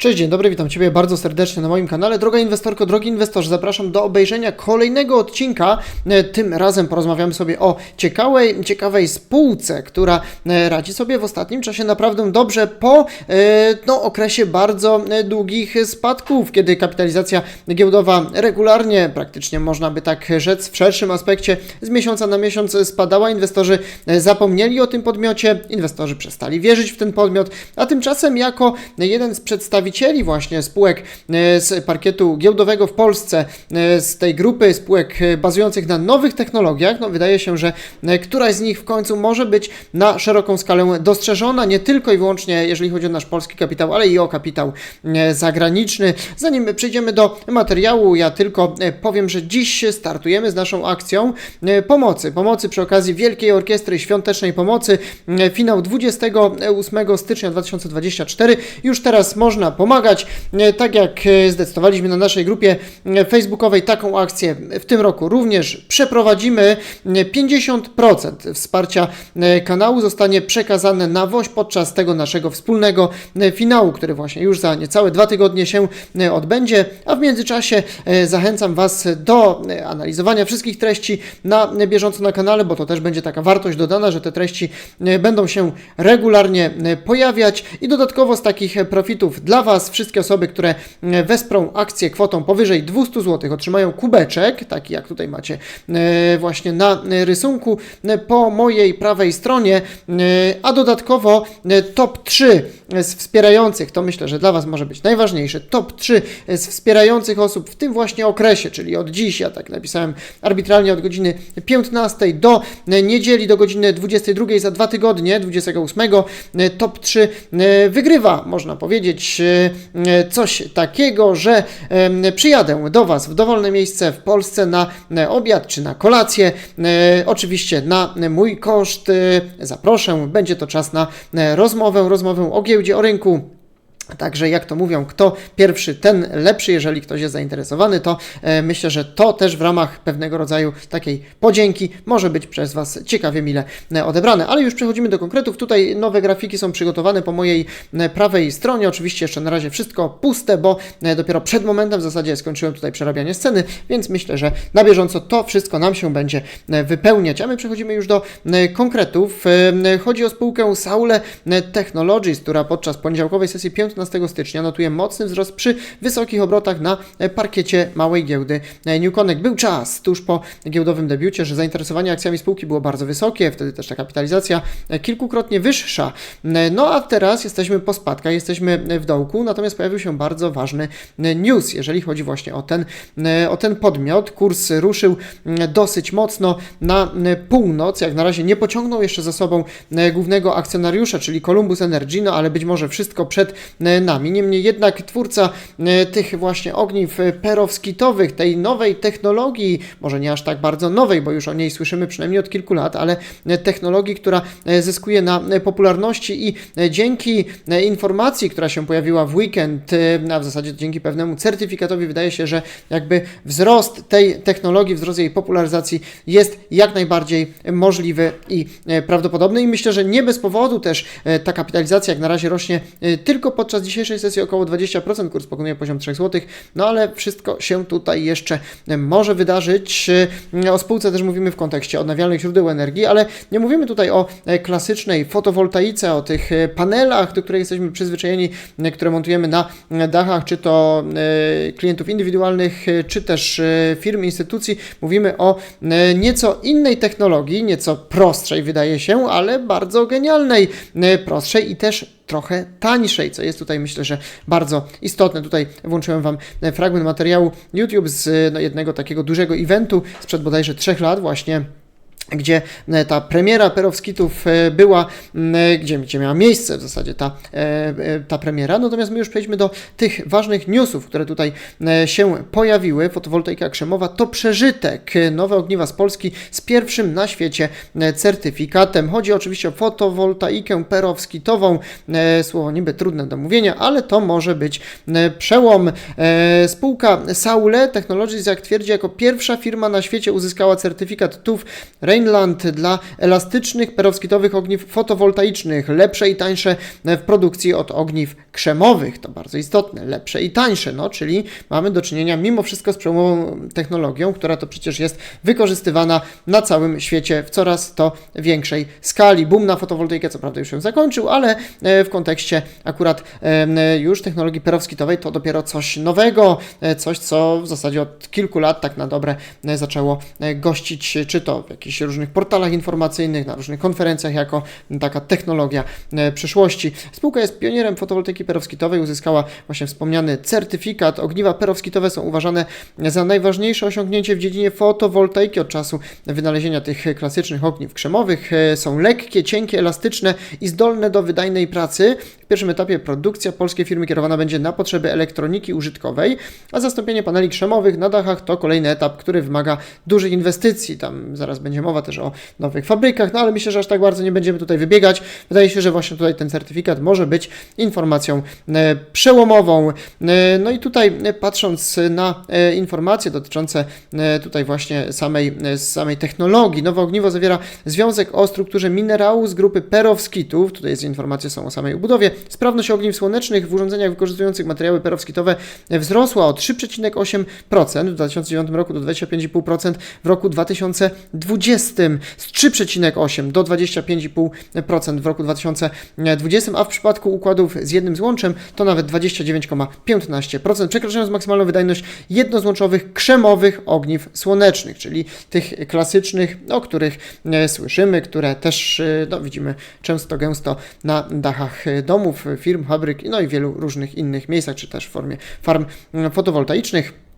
Cześć, dzień dobry, witam Ciebie bardzo serdecznie na moim kanale. Droga inwestorko, drogi inwestorze, zapraszam do obejrzenia kolejnego odcinka. E, Tym razem porozmawiamy sobie o ciekawej, ciekawej spółce, która e, radzi sobie w ostatnim czasie naprawdę dobrze po e, no, okresie bardzo długich spadków, kiedy kapitalizacja giełdowa regularnie, praktycznie można by tak rzec w szerszym aspekcie, z miesiąca na miesiąc spadała. Inwestorzy zapomnieli o tym podmiocie, inwestorzy przestali wierzyć w ten podmiot, a tymczasem jako jeden z przedstawicieli właśnie spółek e, z parkietu giełdowego w Polsce, e, z tej grupy spółek e, bazujących na nowych technologiach, no wydaje się, że któraś z nich w końcu może być na szeroką skalę dostrzeżona, nie tylko i wyłącznie jeżeli chodzi o nasz polski kapitał, ale i o kapitał zagraniczny. Zanim przejdziemy do materiału, ja tylko powiem, że dziś startujemy z naszą akcją pomocy. Pomocy przy okazji Wielkiej Orkiestry Świątecznej Pomocy. Finał 28 stycznia 2024. Już teraz można pomagać. E, Tak jak e, zdecydowaliśmy na naszej grupie e, facebookowej taką akcję w tym roku również przeprowadzimy. E, 50% wsparcia kanału zostanie przekazane na WOŚ podczas tego naszego wspólnego finału, który właśnie już za niecałe dwa tygodnie się odbędzie, a w międzyczasie zachęcam Was do analizowania wszystkich treści na bieżąco na kanale, bo to też będzie taka wartość dodana, że te treści będą się regularnie pojawiać i dodatkowo z takich profitów dla Was wszystkie osoby, które e, wesprą akcję kwotą powyżej 200 zł otrzymają kubeczek, taki jak tutaj macie e, właśnie na e, rysunku po mojej prawej stronie, a dodatkowo top 3 z wspierających, to myślę, że dla Was może być najważniejsze, top 3 z wspierających osób w tym właśnie okresie, czyli od dziś, ja tak napisałem arbitralnie od godziny 15 do niedzieli do godziny 22 za dwa tygodnie, 28, e, top 3 e, wygrywa, można powiedzieć, coś takiego, że przyjadę do Was w dowolne miejsce w Polsce na e, obiad czy na kolację, e, oczywiście na mój koszt, e, zaproszę, będzie to czas na e, rozmowę, rozmowę o giełdzie, o rynku, Także jak to mówią, kto pierwszy, ten lepszy. Jeżeli ktoś jest zainteresowany, to e, myślę, że to też w ramach pewnego rodzaju takiej podzięki może być przez Was ciekawie mile e, odebrane. Ale już przechodzimy do konkretów. Tutaj nowe grafiki są przygotowane po mojej e, prawej stronie. Oczywiście jeszcze na razie wszystko puste, bo dopiero przed momentem w zasadzie skończyłem tutaj przerabianie sceny, więc myślę, że na bieżąco to wszystko nam się będzie wypełniać. A my przechodzimy już do konkretów. Chodzi o spółkę Saule Technologies, która podczas poniedziałkowej sesji 15 stycznia notuje mocny wzrost przy wysokich obrotach na e, parkiecie małej giełdy e, New Connect. Był czas tuż po giełdowym debiucie, że zainteresowanie akcjami spółki było bardzo wysokie, wtedy też ta kapitalizacja e, kilkukrotnie wyższa. No a teraz jesteśmy po spadkach, jesteśmy w dołku, natomiast pojawił się bardzo ważny news, jeżeli chodzi właśnie o ten, o ten podmiot. Kurs ruszył dosyć mocno na północ, jak na razie nie pociągnął jeszcze za sobą głównego akcjonariusza, czyli Columbus Energy, no ale być może wszystko przed nami. Niemniej jednak twórca e, tych właśnie ogniw e, perowskitowych, tej nowej technologii, może nie aż tak bardzo nowej, bo już o niej słyszymy przynajmniej od kilku lat, ale e, technologii, która e, zyskuje na e, popularności i e, dzięki e, informacji, która się pojawiła w weekend, e, a w zasadzie dzięki pewnemu certyfikatowi, wydaje się, że jakby wzrost tej technologii, wzrost jej popularyzacji jest jak najbardziej możliwy i e, prawdopodobny i myślę, że nie bez powodu też e, ta kapitalizacja jak na razie rośnie e, tylko podczas dzisiejszej sesji około 20%, kurs pokonuje poziom 3 zł, no ale wszystko się tutaj jeszcze e, może wydarzyć. E, O spółce też mówimy w kontekście odnawialnych źródeł energii, ale nie mówimy tutaj o e, klasycznej fotowoltaice, o tych panelach, do których jesteśmy przyzwyczajeni, które montujemy na dachach, czy to klientów indywidualnych, czy też firm, instytucji. Mówimy o nieco innej technologii, nieco prostszej wydaje się, ale bardzo genialnej, prostszej i też trochę tańszej, co jest tutaj myślę, że bardzo istotne. Tutaj włączyłem Wam e, fragment materiału YouTube z e, no, jednego takiego dużego eventu sprzed bodajże trzech lat właśnie gdzie e, ta premiera Perowskitów e, była, e, gdzie, gdzie miała miejsce w zasadzie ta, ta premiera. Natomiast my już przejdźmy do tych ważnych newsów, które tutaj się pojawiły. Fotowoltaika krzemowa to przeżytek. Nowe ogniwa z Polski z pierwszym na świecie certyfikatem. Chodzi oczywiście o fotowoltaikę perowskitową. Słowo niby trudne do mówienia, ale to może być przełom. Spółka Saule Technologies, jak twierdzi, jako pierwsza firma na świecie uzyskała certyfikat TÜV Rainland dla elastycznych perowskitowych ogniw fotowoltaicznych, lepsze i tańsze w produkcji od ogniw krzemowych. To bardzo istotne, lepsze i tańsze, no, czyli mamy do czynienia mimo wszystko z przełomową technologią, która to przecież jest wykorzystywana na całym świecie w coraz to większej skali. Boom na fotowoltaikę, co prawda już się zakończył, ale e, w kontekście akurat e, już technologii perowskitowej to dopiero coś nowego, e, coś co w zasadzie od kilku lat tak na dobre e, zaczęło e, gościć, czy to w jakichś różnych portalach informacyjnych, na różnych konferencjach jako taka technologia e, przyszłości. Spółka jest pionierem fotowoltaiki perowskitowej, uzyskała właśnie wspomniany certyfikat. Ogniwa perowskitowe są uważane za najważniejsze osiągnięcie w dziedzinie fotowoltaiki od czasu wynalezienia tych klasycznych ogniw krzemowych. E, Są lekkie, cienkie, elastyczne i zdolne do wydajnej pracy. W pierwszym etapie produkcja polskiej firmy kierowana będzie na potrzeby elektroniki użytkowej, a zastąpienie paneli krzemowych na dachach to kolejny etap, który wymaga dużych inwestycji. Tam zaraz będzie mowa też o nowych fabrykach, no ale myślę, że aż tak bardzo nie będziemy tutaj wybiegać. Wydaje się, że właśnie tutaj ten certyfikat może być informacją e, przełomową. E, No i tutaj e, patrząc na informacje dotyczące tutaj właśnie samej, samej technologii, nowe ogniwo zawiera związek o strukturze minerału z grupy perowskitów. Tutaj jest informacje są o samej ubudowie. Sprawność ogniw słonecznych w urządzeniach wykorzystujących materiały perowskitowe wzrosła o 3,8% w 2009 roku do 25,5% w roku 2020, z 3,8 do 25,5% w roku 2020, a w przypadku układów z jednym złączem to nawet 29,15%, przekraczając maksymalną wydajność jednozłączowych krzemowych ogniw słonecznych, czyli tych klasycznych, o których e, słyszymy, które też e, no, widzimy często, gęsto na dachach domów, firm, fabryk, no i wielu różnych innych miejscach, czy też w formie farm fotowoltaicznych.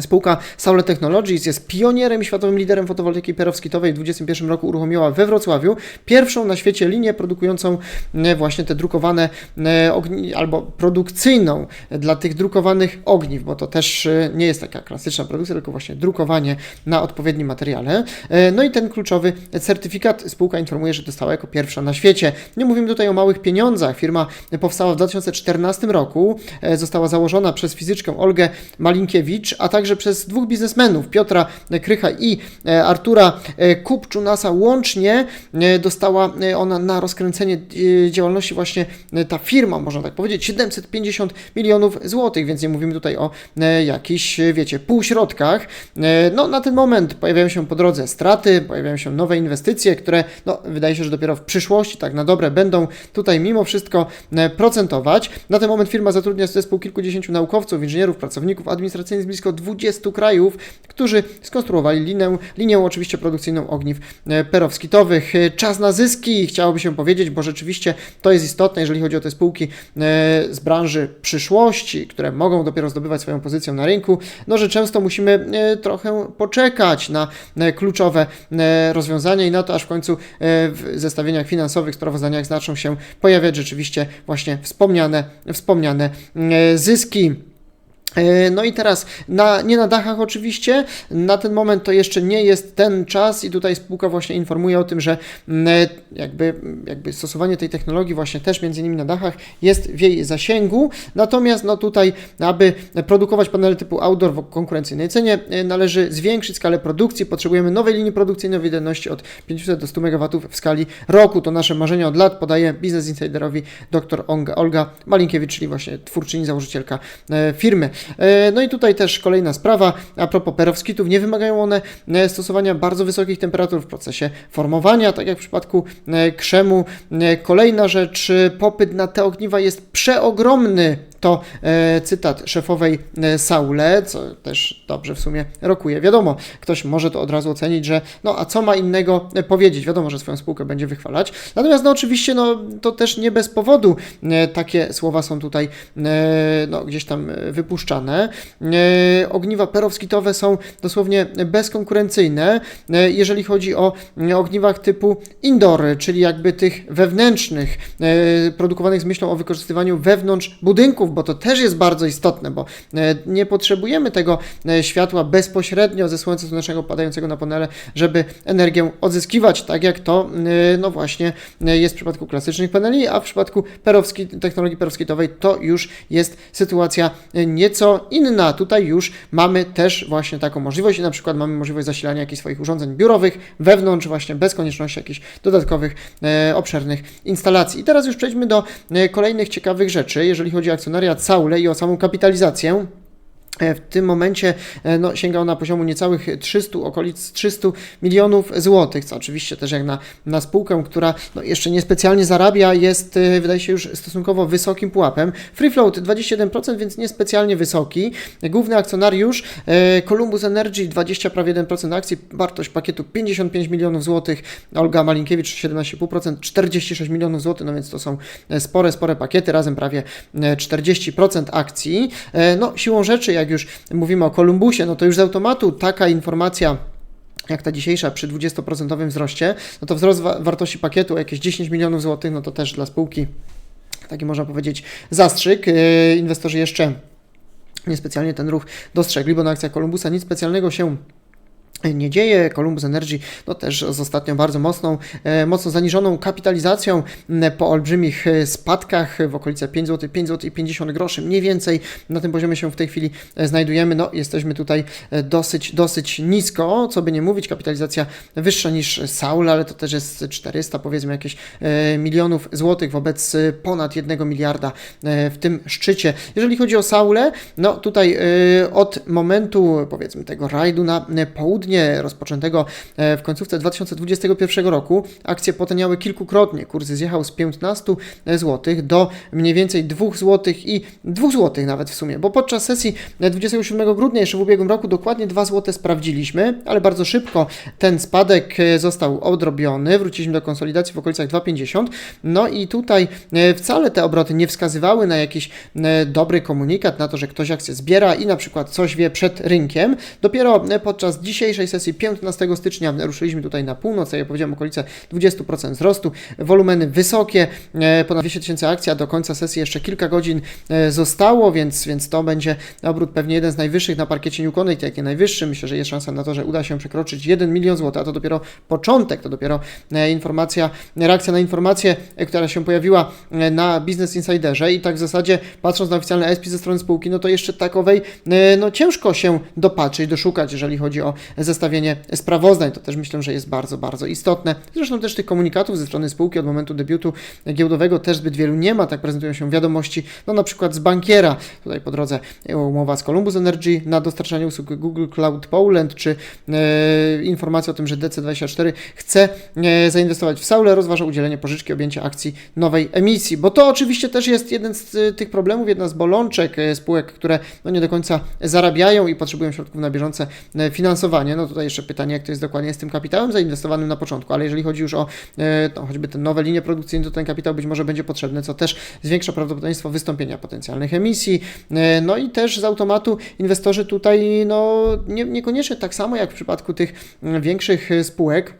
Spółka Saule Technologies jest pionierem i światowym liderem fotowoltaiki perowskitowej. W 2021 roku uruchomiła we Wrocławiu pierwszą na świecie linię produkującą e, właśnie te drukowane e, ogni, albo produkcyjną dla tych drukowanych ogniw, bo to też e, nie jest taka klasyczna produkcja, tylko właśnie drukowanie na odpowiednim materiale. No i ten kluczowy certyfikat spółka informuje, że dostała jako pierwsza na świecie. Nie mówimy tutaj o małych pieniądzach. Firma powstała w 2014 roku, została założona przez fizyczkę Olgę Malinkiewicz, a także przez dwóch biznesmenów, Piotra Krycha i e, Artura e, Kupczunasa. Łącznie e, dostała e, ona na rozkręcenie e, działalności właśnie e, ta firma, można tak powiedzieć, 750 milionów złotych, więc nie mówimy tutaj o e, jakichś, e, wiecie, półśrodkach. E, No, na ten moment pojawiają się po drodze straty, pojawiają się nowe inwestycje, które, no, wydaje się, że dopiero w przyszłości, tak na dobre, będą tutaj mimo wszystko e, procentować. Na ten moment firma zatrudnia zespół kilkudziesięciu naukowców, inżynierów, pracowników administracyjnych z blisko 20 krajów, którzy skonstruowali linię, linię oczywiście produkcyjną ogniw e, perowskitowych. E, Czas na zyski, chciałoby się powiedzieć, bo rzeczywiście to jest istotne, jeżeli chodzi o te spółki e, z branży przyszłości, które mogą dopiero zdobywać swoją pozycję na rynku, no że często musimy trochę poczekać na kluczowe rozwiązania i na to, aż w końcu w zestawieniach finansowych, sprawozdaniach zaczną się pojawiać rzeczywiście właśnie wspomniane, wspomniane zyski. E, No i teraz, na, nie na dachach oczywiście, na ten moment to jeszcze nie jest ten czas i tutaj spółka właśnie informuje o tym, że mm, e, jakby, jakby stosowanie tej technologii właśnie też między innymi na dachach jest w jej zasięgu, natomiast no tutaj, aby produkować panele typu outdoor w konkurencyjnej cenie, e, należy zwiększyć skalę produkcji, potrzebujemy nowej linii produkcyjnej o wydajności od 500 do 100 MW w skali roku, to nasze marzenie od lat, podaje Business Insiderowi dr Olga, Malinkiewicz, czyli właśnie twórczyni, założycielka firmy. E, No i tutaj też kolejna sprawa, a propos perowskitów, nie wymagają one e, stosowania bardzo wysokich temperatur w procesie formowania, tak jak w przypadku e, krzemu. Kolejna rzecz, popyt na te ogniwa jest przeogromny. To e, cytat szefowej e, Saule, co też dobrze w sumie rokuje. Wiadomo, ktoś może to od razu ocenić, że no a co ma innego e, powiedzieć? Wiadomo, że swoją spółkę będzie wychwalać. Natomiast no oczywiście no, to też nie bez powodu takie słowa są tutaj no, gdzieś tam wypuszczane. Ogniwa perowskitowe są dosłownie bezkonkurencyjne, jeżeli chodzi o ogniwach typu indoor, czyli jakby tych wewnętrznych, produkowanych z myślą o wykorzystywaniu wewnątrz budynków, bo to też jest bardzo istotne, bo e, nie potrzebujemy tego e, światła bezpośrednio ze słońca słonecznego padającego na panele, żeby energię odzyskiwać, tak jak to e, no właśnie jest w przypadku klasycznych paneli, a w przypadku perowski, technologii perowskitowej to już jest sytuacja nieco inna. Tutaj już mamy też właśnie taką możliwość i na przykład mamy możliwość zasilania jakichś swoich urządzeń biurowych wewnątrz właśnie bez konieczności jakichś dodatkowych obszernych instalacji. I teraz już przejdźmy do kolejnych ciekawych rzeczy, jeżeli chodzi o akcjonariat Saule i o samą kapitalizację. E, W tym momencie e, no, sięgał na poziomu niecałych 300, okolic 300 milionów złotych, co oczywiście też jak na, na spółkę, która no, jeszcze niespecjalnie zarabia, jest e, wydaje się już stosunkowo wysokim pułapem. Free float 27%, więc niespecjalnie wysoki. Główny akcjonariusz Columbus Energy 20 prawie 1% akcji, wartość pakietu 55 milionów złotych, Olga Malinkiewicz 17,5%, 46 milionów złotych, no więc to są spore, spore pakiety, razem prawie e, 40% akcji. No siłą rzeczy, jak już mówimy o Kolumbusie, no to już z automatu taka informacja jak ta dzisiejsza przy 20% wzroście, no to wzrost wa- wartości pakietu jakieś 10 milionów złotych, no to też dla spółki taki można powiedzieć zastrzyk. Yy, Inwestorzy jeszcze niespecjalnie ten ruch dostrzegli, bo na akcjach Columbusa nic specjalnego się nie dzieje. Columbus Energy no też z ostatnio bardzo mocną, e, mocno zaniżoną kapitalizacją po olbrzymich e, spadkach w okolice 5 zł, 5 zł i 50 groszy. Mniej więcej na tym poziomie się w tej chwili e, znajdujemy. No jesteśmy tutaj dosyć, dosyć nisko, co by nie mówić, kapitalizacja wyższa niż Saul, ale to też jest 400 powiedzmy jakieś milionów złotych wobec ponad 1 miliarda w tym szczycie. Jeżeli chodzi o Saulę, no tutaj od momentu powiedzmy tego rajdu na e, rozpoczętego e, w końcówce 2021 roku akcje potaniały kilkukrotnie. Kurs zjechał z 15 zł do mniej więcej 2 zł i 2 zł nawet w sumie, bo podczas sesji e, 27 grudnia jeszcze w ubiegłym roku dokładnie 2 zł sprawdziliśmy, ale bardzo szybko ten spadek e, został odrobiony, wróciliśmy do konsolidacji w okolicach 2,50. No i tutaj e, wcale te obroty nie wskazywały na jakiś e, dobry komunikat, na to, że ktoś akcję zbiera i na przykład coś wie przed rynkiem. Dopiero e, podczas dzisiejszej sesji 15 stycznia. Ruszyliśmy tutaj na północ, jak powiedziałem, okolice 20% wzrostu, wolumeny wysokie, e, ponad 200 tysięcy akcji, a do końca sesji jeszcze kilka godzin e, zostało, więc, więc to będzie obrót pewnie jeden z najwyższych na parkiecie New Connect, jak nie najwyższy. Myślę, że jest szansa na to, że uda się przekroczyć 1 milion złotych, a to dopiero początek, to dopiero e, informacja, reakcja na informację, która się pojawiła na Business Insiderze. I tak w zasadzie patrząc na oficjalne SP ze strony spółki, no to jeszcze takowej no ciężko się dopatrzyć, doszukać, jeżeli chodzi o zestawienie sprawozdań. To też myślę, że jest bardzo, bardzo istotne. Zresztą też tych komunikatów ze strony spółki od momentu debiutu giełdowego też zbyt wielu nie ma, tak prezentują się wiadomości, no na przykład z bankiera, tutaj po drodze e, umowa z Columbus Energy na dostarczanie usług Google Cloud Poland, czy e, informacja o tym, że DC24 chce e, zainwestować w Saule, rozważa udzielenie pożyczki, objęcie akcji nowej emisji, bo to oczywiście też jest jeden z tych problemów, jedna z bolączek spółek, które no nie do końca zarabiają i potrzebują środków na bieżące finansowanie. No tutaj jeszcze pytanie, jak to jest dokładnie z tym kapitałem zainwestowanym na początku, ale jeżeli chodzi już o no, choćby te nowe linie produkcyjne, to ten kapitał być może będzie potrzebny, co też zwiększa prawdopodobieństwo wystąpienia potencjalnych emisji. E, No i też z automatu inwestorzy tutaj no, nie, niekoniecznie tak samo jak w przypadku tych większych e, spółek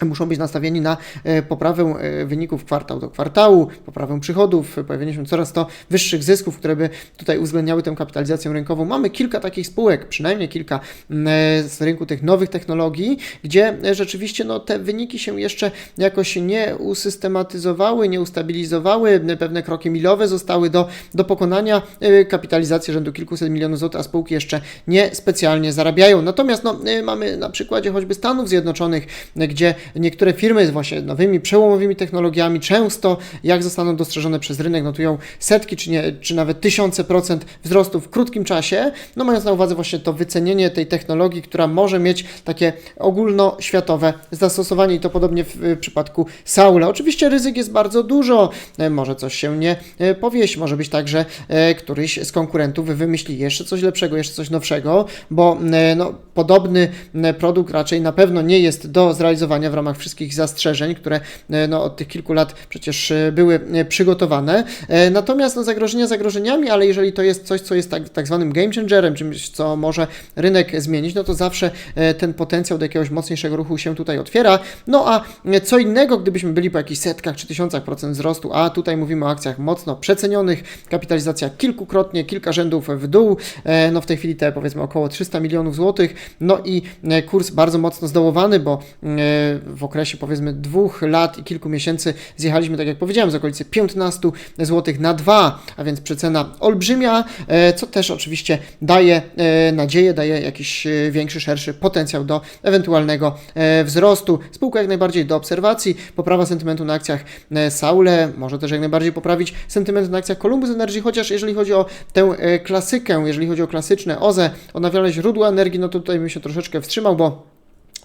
muszą być nastawieni na e, poprawę e, wyników kwartał do kwartału, poprawę przychodów, pojawienie się coraz to wyższych zysków, które by tutaj uwzględniały tę kapitalizację rynkową. Mamy kilka takich spółek, przynajmniej kilka m, e, z rynku tych nowych technologii, gdzie rzeczywiście no, te wyniki się jeszcze jakoś nie usystematyzowały, nie ustabilizowały, pewne kroki milowe zostały do, do pokonania, kapitalizacji rzędu kilkuset milionów złotych, a spółki jeszcze nie specjalnie zarabiają. Natomiast no, mamy na przykładzie choćby Stanów Zjednoczonych, gdzie niektóre firmy z właśnie nowymi, przełomowymi technologiami często, jak zostaną dostrzeżone przez rynek, notują setki czy, nie, czy nawet tysiące procent wzrostu w krótkim czasie, no mając na uwadze właśnie to wycenienie tej technologii, która może mieć takie ogólnoświatowe zastosowanie i to podobnie w, przypadku Saula. Oczywiście ryzyk jest bardzo dużo, e, może coś się nie e, powieść, może być tak, że e, któryś z konkurentów wymyśli jeszcze coś lepszego, jeszcze coś nowszego, bo no podobny produkt raczej na pewno nie jest do zrealizowania w ramach wszystkich zastrzeżeń, które e, no, od tych kilku lat przecież e, były e, przygotowane. Natomiast no, zagrożenia zagrożeniami, ale jeżeli to jest coś, co jest tak, tak zwanym game changerem, czymś, co może rynek zmienić, no to zawsze ten potencjał do jakiegoś mocniejszego ruchu się tutaj otwiera. No a co innego, gdybyśmy byli po jakichś setkach czy tysiącach procent wzrostu, a tutaj mówimy o akcjach mocno przecenionych, kapitalizacja kilkukrotnie, kilka rzędów w dół, no w tej chwili te powiedzmy około 300 milionów złotych, no i kurs bardzo mocno zdołowany, bo w okresie powiedzmy dwóch lat i kilku miesięcy zjechaliśmy, tak jak powiedziałem, z okolicy 15 zł na 2, a więc przecena olbrzymia, e, co też oczywiście daje e, nadzieję, daje jakiś e, większy, szerszy potencjał do ewentualnego wzrostu. Spółka jak najbardziej do obserwacji, poprawa sentymentu na akcjach Saule, może też jak najbardziej poprawić sentyment na akcjach Columbus Energy, chociaż jeżeli chodzi o tę klasykę, jeżeli chodzi o klasyczne OZE, odnawialne źródła energii, no to tutaj bym się troszeczkę wstrzymał, bo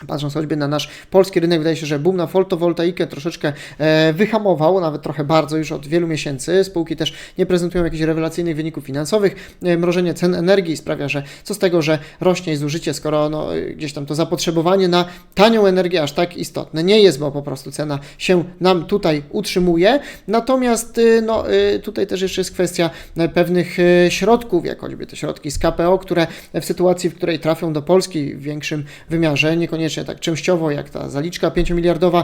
Patrząc choćby na nasz polski rynek, wydaje się, że boom na fotowoltaikę troszeczkę e, wyhamował, nawet trochę bardzo już od wielu miesięcy. Spółki też nie prezentują jakichś rewelacyjnych wyników finansowych. E, mrożenie cen energii sprawia, że co z tego, że rośnie zużycie, skoro no, e, gdzieś tam to zapotrzebowanie na tanią energię aż tak istotne nie jest, bo po prostu cena się nam tutaj utrzymuje. Natomiast no, tutaj też jeszcze jest kwestia pewnych środków, jak choćby te środki z KPO, które w sytuacji, w której trafią do Polski w większym wymiarze, niekoniecznie tak częściowo jak ta zaliczka 5-miliardowa e,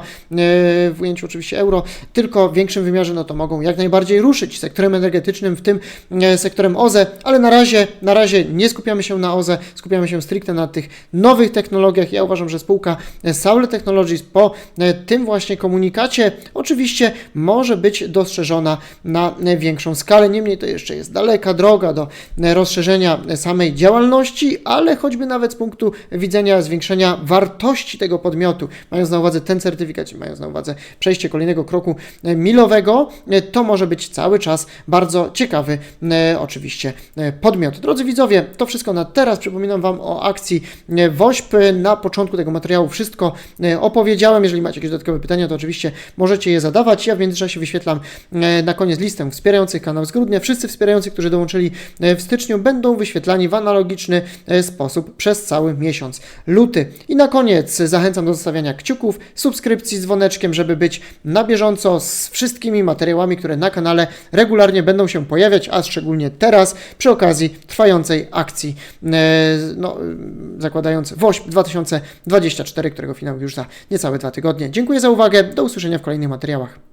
w ujęciu oczywiście euro, tylko w większym wymiarze, no to mogą jak najbardziej ruszyć sektorem energetycznym, w tym e, sektorem OZE, ale na razie, na razie nie skupiamy się na OZE, skupiamy się stricte na tych nowych technologiach. Ja uważam, że spółka Saule Technologies po e, tym właśnie komunikacie oczywiście może być dostrzeżona na większą skalę. Niemniej to jeszcze jest daleka droga do rozszerzenia samej działalności, ale choćby nawet z punktu widzenia zwiększenia wartości tego podmiotu, mając na uwadze ten certyfikat, mając na uwadze przejście kolejnego kroku e, milowego, e, to może być cały czas bardzo ciekawy e, oczywiście podmiot. Drodzy widzowie, to wszystko na teraz. Przypominam Wam o akcji WOŚP. Na początku tego materiału wszystko opowiedziałem. Jeżeli macie jakieś dodatkowe pytania, to oczywiście możecie je zadawać. Ja w międzyczasie wyświetlam na koniec listę wspierających kanał z grudnia. Wszyscy wspierający, którzy dołączyli w styczniu, będą wyświetlani w analogiczny sposób przez cały miesiąc luty. I na koniec zachęcam do zostawiania kciuków, subskrypcji z dzwoneczkiem, żeby być na bieżąco z wszystkimi materiałami, które na kanale regularnie będą się pojawiać, a szczególnie teraz przy okazji trwającej akcji, e, no, zakładając WOŚP 2024, którego finał już za niecałe dwa tygodnie. Dziękuję za uwagę, do usłyszenia w kolejnych materiałach.